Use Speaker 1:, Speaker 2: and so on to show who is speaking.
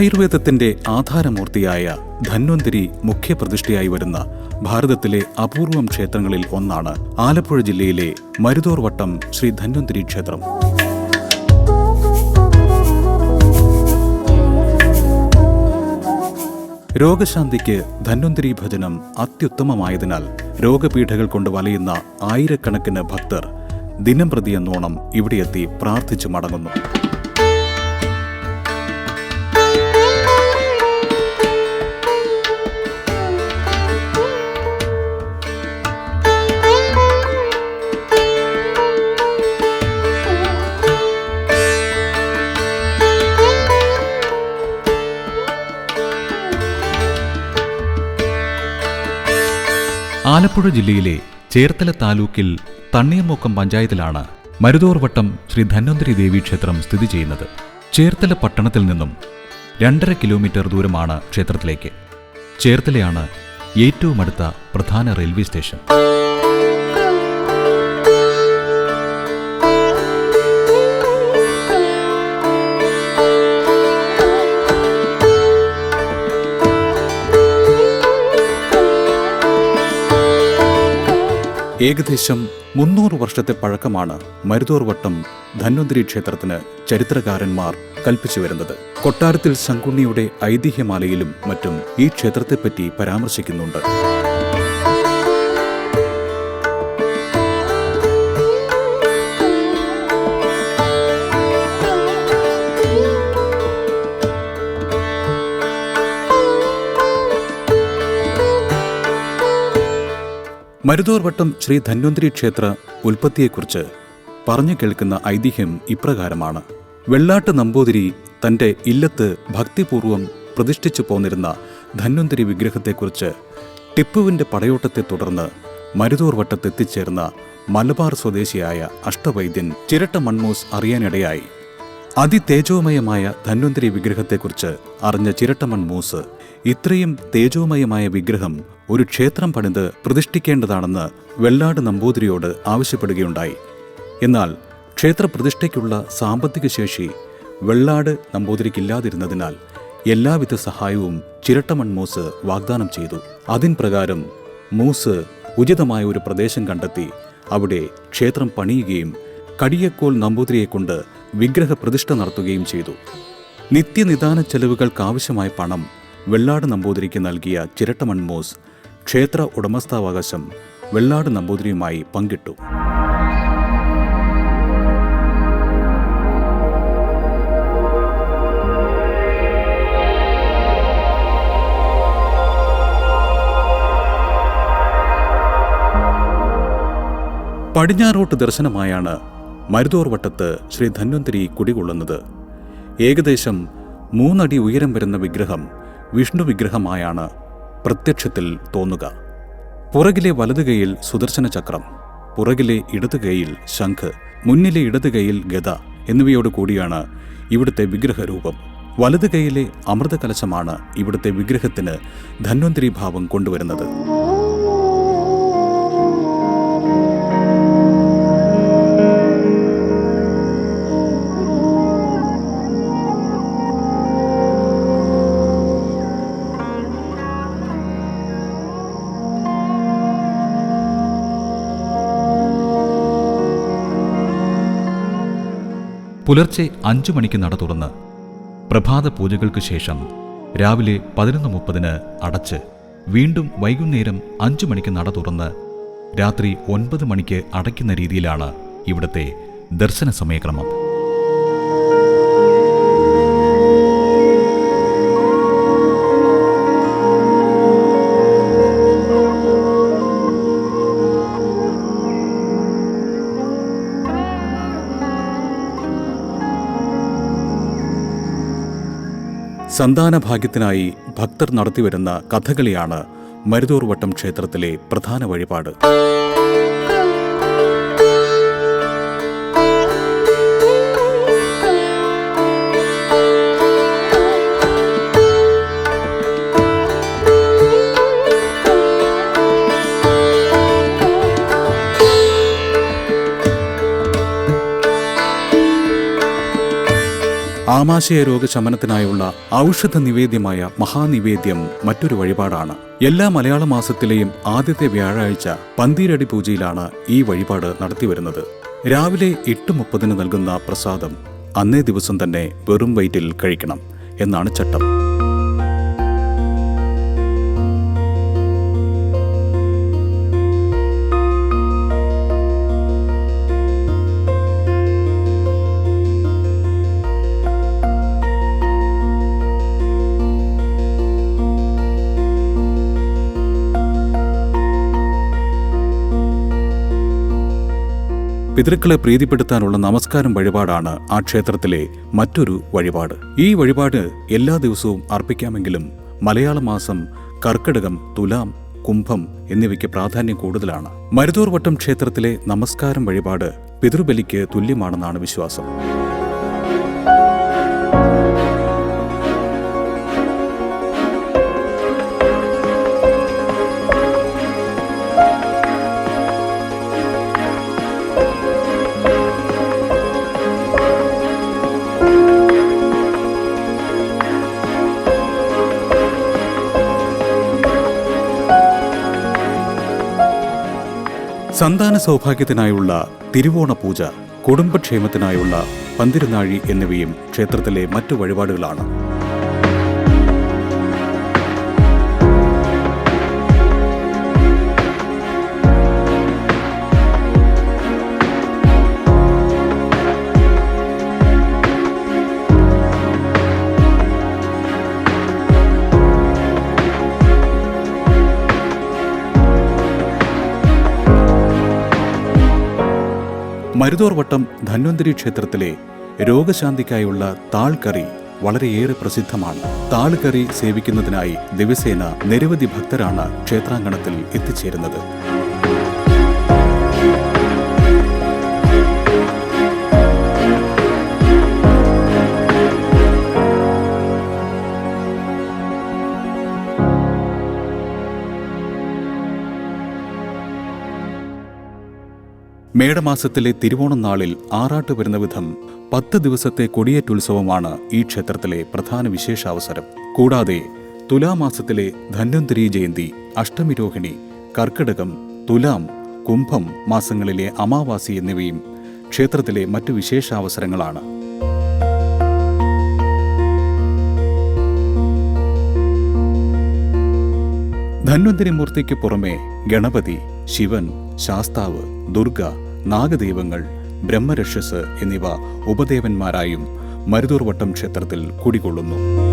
Speaker 1: ആയുർവേദത്തിന്റെ ആധാരമൂർത്തിയായ ധന്വന്തിരി മുഖ്യപ്രതിഷ്ഠയായി വരുന്ന ഭാരതത്തിലെ അപൂർവം ക്ഷേത്രങ്ങളിൽ ഒന്നാണ് ആലപ്പുഴ ജില്ലയിലെ മരുതോർ വട്ടം ശ്രീ ധന്വന്തിരി ക്ഷേത്രം. രോഗശാന്തിക്ക് ധന്വന്തിരി ഭജനം അത്യുത്തമമായതിനാൽ രോഗപീഠകൾ കൊണ്ട് വലയുന്ന ആയിരക്കണക്കിന് ഭക്തർ ദിനംപ്രതി എന്നോണം ഇവിടെയെത്തി പ്രാർത്ഥിച്ചു മടങ്ങുന്നു. ആലപ്പുഴ ജില്ലയിലെ ചേർത്തല താലൂക്കിൽ തണ്ണീർമുക്കം പഞ്ചായത്തിലാണ് മരുതോർവട്ടം ശ്രീ ധന്വന്തരി ദേവി ക്ഷേത്രം സ്ഥിതി ചെയ്യുന്നത്. ചേർത്തല പട്ടണത്തിൽ നിന്നും രണ്ടര കിലോമീറ്റർ ദൂരമാണ് ക്ഷേത്രത്തിലേക്ക്. ചേർത്തലയാണ് ഏറ്റവും അടുത്ത പ്രധാന റെയിൽവേ സ്റ്റേഷൻ. ഏകദേശം മുന്നൂറ് വർഷത്തെ പഴക്കമാണ് മരുതോർവട്ടം ധന്വന്തിരി ക്ഷേത്രത്തിന് ചരിത്രകാരന്മാർ കൽപ്പിച്ചു വരുന്നത്. കൊട്ടാരത്തിൽ ശങ്കുണ്ണിയുടെ ഐതിഹ്യമാലയിലും മറ്റും ഈ ക്ഷേത്രത്തെപ്പറ്റി പരാമർശിക്കുന്നുണ്ട്. മരുതോർവട്ടം ശ്രീ ധന്വന്തരി ക്ഷേത്ര ഉൽപ്പത്തിയെക്കുറിച്ച് പറഞ്ഞു കേൾക്കുന്ന ഐതിഹ്യം ഇപ്രകാരമാണ്. വെള്ളാട്ട് നമ്പൂതിരി തന്റെ ഇല്ലത്ത് ഭക്തിപൂർവം പ്രതിഷ്ഠിച്ചു പോന്നിരുന്ന ധന്വന്തരി വിഗ്രഹത്തെക്കുറിച്ച് ടിപ്പുവിന്റെ പടയോട്ടത്തെ തുടർന്ന് മരുതോർവട്ടത്തെത്തിച്ചേർന്ന മലബാർ സ്വദേശിയായ അഷ്ടവൈദ്യൻ ചിരട്ട മൺമൂസ് അറിയാനിടയായി. അതിതേജോമയമായ ധന്വന്തരി വിഗ്രഹത്തെക്കുറിച്ച് അറിഞ്ഞ ചിരട്ടമൺ മൂസ് ഇത്രയും തേജോമയമായ വിഗ്രഹം ഒരു ക്ഷേത്രം പണിത് പ്രതിഷ്ഠിക്കേണ്ടതാണെന്ന് വെള്ളാട് നമ്പൂതിരിയോട് ആവശ്യപ്പെടുകയുണ്ടായി. എന്നാൽ ക്ഷേത്രപ്രതിഷ്ഠയ്ക്കുള്ള സാമ്പത്തിക ശേഷി വെള്ളാട് നമ്പൂതിരിക്കില്ലാതിരുന്നതിനാൽ എല്ലാവിധ സഹായവും ചിരട്ടമൺ മൂസ് വാഗ്ദാനം ചെയ്തു. അതിൻ പ്രകാരം മൂസ് ഉചിതമായ ഒരു പ്രദേശം കണ്ടെത്തി അവിടെ ക്ഷേത്രം പണിയുകയും കടിയക്കോൽ നമ്പൂതിരിയെക്കൊണ്ട് വിഗ്രഹ പ്രതിഷ്ഠ നടത്തുകയും ചെയ്തു. നിത്യനിദാന ചെലവുകൾക്കാവശ്യമായ പണം വെള്ളാട് നമ്പൂതിരിക്ക് നൽകിയ ചിരട്ട മൺമോസ് ക്ഷേത്ര ഉടമസ്ഥാവകാശം വെള്ളാട് നമ്പൂതിരിയുമായി പങ്കിട്ടു. പടിഞ്ഞാറോട്ട് ദർശനമായാണ് മരുതോർവട്ടത്ത് ശ്രീ ധന്വന്തരി കുടികൊള്ളുന്നത്. ഏകദേശം മൂന്നടി ഉയരം വരുന്ന വിഗ്രഹം വിഷ്ണു വിഗ്രഹമായാണ് പ്രത്യക്ഷത്തിൽ തോന്നുക. പുറകിലെ വലതുകൈയിൽ സുദർശന ചക്രം പുറകിലെ ഇടതുകൈയിൽ ശംഖ് മുന്നിലെ ഇടതുകൈയിൽ ഗത എന്നിവയോട് കൂടിയാണ് ഇവിടുത്തെ വിഗ്രഹരൂപം. വലതുകൈയിലെ അമൃതകലശമാണ് അമൃത കലശമാണ് ഇവിടുത്തെ വിഗ്രഹത്തിന് ധന്വന്തരി ഭാവം കൊണ്ടുവരുന്നത്. പുലർച്ചെ അഞ്ചു മണിക്ക് നട തുറന്ന് പ്രഭാത പൂജകൾക്ക് ശേഷം രാവിലെ പതിനൊന്ന് മുപ്പതിന് അടച്ച് വീണ്ടും വൈകുന്നേരം അഞ്ചു മണിക്ക് നട തുറന്ന് രാത്രി ഒൻപത് മണിക്ക് അടയ്ക്കുന്ന രീതിയിലാണ് ഇവിടുത്തെ ദർശന സമയക്രമം സന്താനഭാഗ്യത്തിനായി ഭക്തർ നടത്തിവരുന്ന കഥകളിയാണ് മരുതൂർവട്ടം ക്ഷേത്രത്തിലെ പ്രധാന വഴിപാട്. ആമാശയരോഗ ശമനത്തിനായുള്ള ഔഷധ നിവേദ്യമായ മഹാനിവേദ്യം മറ്റൊരു വഴിപാടാണ്. എല്ലാ മലയാള മാസത്തിലെയും ആദ്യത്തെ വ്യാഴാഴ്ച പന്തീരടി പൂജയിലാണ് ഈ വഴിപാട് നടത്തിവരുന്നത്. രാവിലെ എട്ട് മുപ്പതിന് നൽകുന്ന പ്രസാദം അന്നേ ദിവസം തന്നെ വെറും വയറ്റിൽ കഴിക്കണം എന്നാണ് ചട്ടം. പിതൃക്കളെ പ്രീതിപ്പെടുത്താനുള്ള നമസ്കാരം വഴിപാടാണ് ആ ക്ഷേത്രത്തിലെ മറ്റൊരു വഴിപാട്. ഈ വഴിപാട് എല്ലാ ദിവസവും അർപ്പിക്കാമെങ്കിലും മലയാള മാസം കർക്കിടകം തുലാം കുംഭം എന്നിവയ്ക്ക് പ്രാധാന്യം കൂടുതലാണ്. മരുതൂർ വട്ടം ക്ഷേത്രത്തിലെ നമസ്കാരം വഴിപാട് പിതൃബലിക്ക് തുല്യമാണെന്നാണ് വിശ്വാസം. സന്താന സൗഭാഗ്യത്തിനായുള്ള തിരുവോണ പൂജ കുടുംബക്ഷേമത്തിനായുള്ള പന്തിരുനാഴി എന്നിവയും ക്ഷേത്രത്തിലെ മറ്റു വഴിപാടുകളാണ്. മരുതോർ വട്ടം ധന്വന്തരി ക്ഷേത്രത്തിലെ രോഗശാന്തിക്കായുള്ള താൾക്കറി വളരെയേറെ പ്രസിദ്ധമാണ്. താൾക്കറി സേവിക്കുന്നതിനായി ദിവസേന നിരവധി ഭക്തരാണ് ക്ഷേത്രാങ്കണത്തിൽ എത്തിച്ചേരുന്നത്. മേടമാസത്തിലെ തിരുവോണം നാളിൽ ആറാട്ട് വരുന്ന വിധം പത്ത് ദിവസത്തെ കൊടിയേറ്റുത്സവമാണ് ഈ ക്ഷേത്രത്തിലെ പ്രധാന വിശേഷാവസരം. കൂടാതെ തുലാമാസത്തിലെ ധന്വന്തരി ജയന്തി അഷ്ടമിരോഹിണി കർക്കിടകം തുലാം കുംഭം മാസങ്ങളിലെ അമാവാസി എന്നിവയും ക്ഷേത്രത്തിലെ മറ്റു വിശേഷാവസരങ്ങളാണ്. ധന്വന്തരി മൂർത്തിക്ക് പുറമെ ഗണപതി ശിവൻ ശാസ്താവ് ദുർഗ നാഗദൈവങ്ങൾ ബ്രഹ്മരക്ഷസ് എന്നിവ ഉപദേവന്മാരായും മരുതൂർവട്ടം ക്ഷേത്രത്തിൽ കുടികൊള്ളുന്നു.